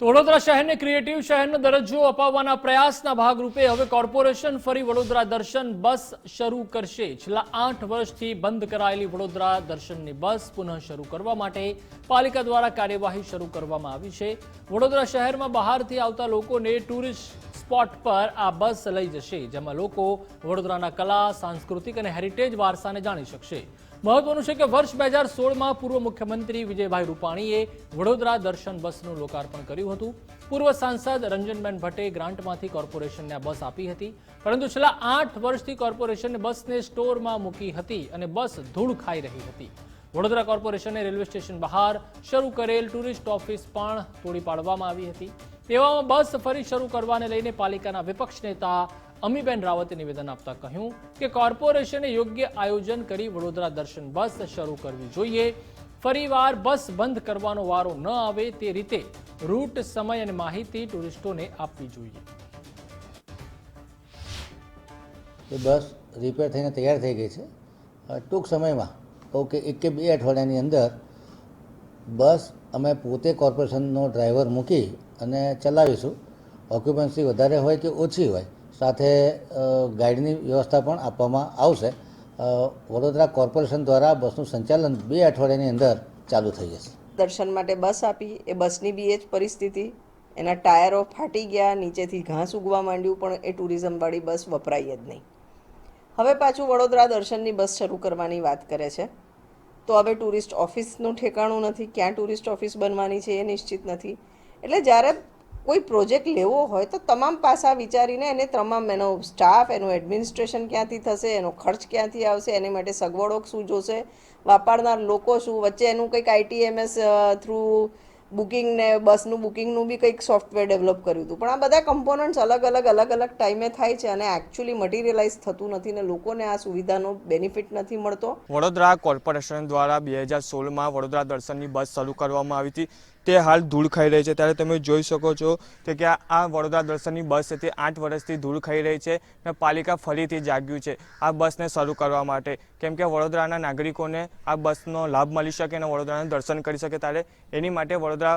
તો વડોદરા શહેરને ક્રિએટિવ શહેરનો દરજ્જો અપાવવાના પ્રયાસના ભાગરૂપે હવે કોર્પોરેશન ફરી વડોદરા દર્શન બસ શરૂ કરશે. છેલ્લા આઠ વર્ષથી બંધ કરાયેલી વડોદરા દર્શનની બસ પુનઃ શરૂ કરવા માટે પાલિકા દ્વારા કાર્યવાહી શરૂ કરવામાં આવી છે. વડોદરા શહેરમાં બહારથી આવતા લોકોને ટુરિસ્ટ સ્પોટ પર આ બસ લઈ જશે, જેમાં લોકો વડોદરાના કલા, સાંસ્કૃતિક અને હેરિટેજ વારસાને જાણી શકશે. મહત્વનું છે કે વર્ષ બે હજાર સોળમાં પૂર્વ મુખ્યમંત્રી વિજયભાઈ રૂપાણીએ વડોદરા દર્શન બસનું લોકાર્પણ કર્યું હતું. પૂર્વ સાંસદ રંજનબેન ભટ્ટે ગ્રાન્ટમાંથી કોર્પોરેશનને બસ આપી હતી. પરંતુ છેલ્લા આઠ વર્ષથી કોર્પોરેશને બસને સ્ટોરમાં મૂકી હતી અને બસ ધૂળ ખાઈ રહી હતી. વડોદરા કોર્પોરેશને રેલવે સ્ટેશન બહાર શરૂ કરેલ ટુરિસ્ટ ઓફિસ પણ તોડી પાડવામાં આવી હતી. તેવામાં બસ ફરી શરૂ કરવાને લઈને પાલિકાના વિપક્ષ નેતા અમીબેન રાવતે નિવેદન આપતા કહ્યું કે કોર્પોરેશને યોગ્ય આયોજન કરી વડોદરા દર્શન બસ શરૂ કરવી જોઈએ. ફરીવાર બસ બંધ કરવાનો વારો ન આવે તે રીતે રૂટ, સમય અને માહિતી ટુરિસ્ટોને આપવી જોઈએ. બસ રિપેર થઈને તૈયાર થઈ ગઈ છે. ટૂંક સમયમાં, કહું કે એક કે બે અઠવાડિયાની અંદર બસ અમે પોતે કોર્પોરેશનનો ડ્રાઈવર મૂકી અને ચલાવીશું. ઓક્યુપન્સી વધારે હોય કે ઓછી હોય સાથે ગાઈડની વ્યવસ્થા પણ આપવામાં આવશે. વડોદરા કોર્પોરેશન દ્વારા બસનું સંચાલન બે અઠવાડિયાની અંદર ચાલુ થઈ જશે. દર્શન માટે બસ આપી, એ બસની બી એ જ પરિસ્થિતિ. એના ટાયરો ફાટી ગયા, નીચેથી ઘાસ ઉગવા માંડ્યું, પણ એ ટુરિઝમવાળી બસ વપરાય જ નહીં. હવે પાછું વડોદરા દર્શનની બસ શરૂ કરવાની વાત કરે છે. તો હવે ટુરિસ્ટ ઓફિસનું ઠેકાણું નથી, ક્યાં ટુરિસ્ટ ઓફિસ બનવાની છે એ નિશ્ચિત નથી. એટલે જ્યારે કોઈ પ્રોજેક્ટ લેવો હોય તો તમામ પાસા વિચારીને એને તમામ એનો સ્ટાફ એનું એડમિનિસ્ટ્રેશન ક્યાંથી થશે, એનો ખર્ચ ક્યાંથી આવશે, એની માટે સગવડો શું જોશે, વાપરનાર લોકો શું, વચ્ચે એનું કંઈક આઈટીએમએસ થ્રુ બુકિંગ ને, બસનું બુકિંગનું બી કંઈક સોફ્ટવેર ડેવલપ કર્યું હતું. પણ આ બધા કમ્પોનન્ટ્સ અલગ અલગ અલગ અલગ ટાઈમે થાય છે અને એકચ્યુઅલી મટીરિયલાઇઝ થતું નથી ને લોકોને આ સુવિધાનો બેનિફિટ નથી મળતો. વડોદરા કોર્પોરેશન દ્વારા બે હજાર સોળમાં વડોદરા દર્શનની બસ શરૂ કરવામાં આવી હતી. તે હાલ ધૂળ ખાઈ રહી છે. ત્યારે તમે જોઈ શકો છો કે આ વડોદરા દર્શનની બસ છે તે આઠ વર્ષથી ધૂળ ખાઈ રહી છે અને પાલિકા ફરીથી જાગ્યું છે આ બસને શરૂ કરવા માટે. કેમ કે વડોદરાના નાગરિકોને આ બસનો લાભ મળી શકે અને વડોદરાનું દર્શન કરી શકે. ત્યારે એની માટે વડોદરા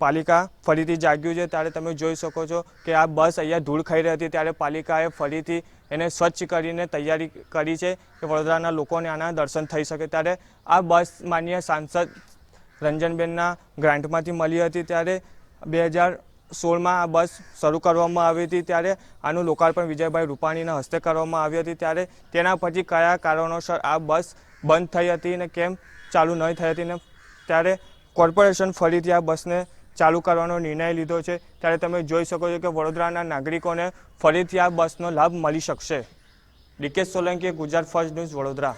પાલિકા ફરીથી જાગ્યું છે. ત્યારે તમે જોઈ શકો છો કે આ બસ અહીંયા ધૂળ ખાઈ રહી હતી. ત્યારે પાલિકાએ ફરીથી એને સ્વચ્છ કરીને તૈયારી કરી છે કે વડોદરાના લોકોને આના દર્શન થઈ શકે. ત્યારે આ બસ માન્ય સાંસદ રંજનબેનના ગ્રાન્ટમાંથી મળી હતી ત્યારે બે હજાર સોળમાં આ બસ શરૂ કરવામાં આવી હતી ત્યારે આનું લોકાર્પણ વિજયભાઈ રૂપાણીના હસ્તે કરવામાં આવી હતી ત્યારે તેના પછી કયા કારણોસર આ બસ બંધ થઈ હતી ને કેમ ચાલુ નહીં થઈ હતી ને ત્યારે કોર્પોરેશન ફરીથી આ બસને ચાલુ કરવાનો નિર્ણય લીધો છે. ત્યારે તમે જોઈ શકો છો કે વડોદરાના નાગરિકોને ફરીથી આ બસનો લાભ મળી શકશે. DK Solanki Gujarat first news Vadodara.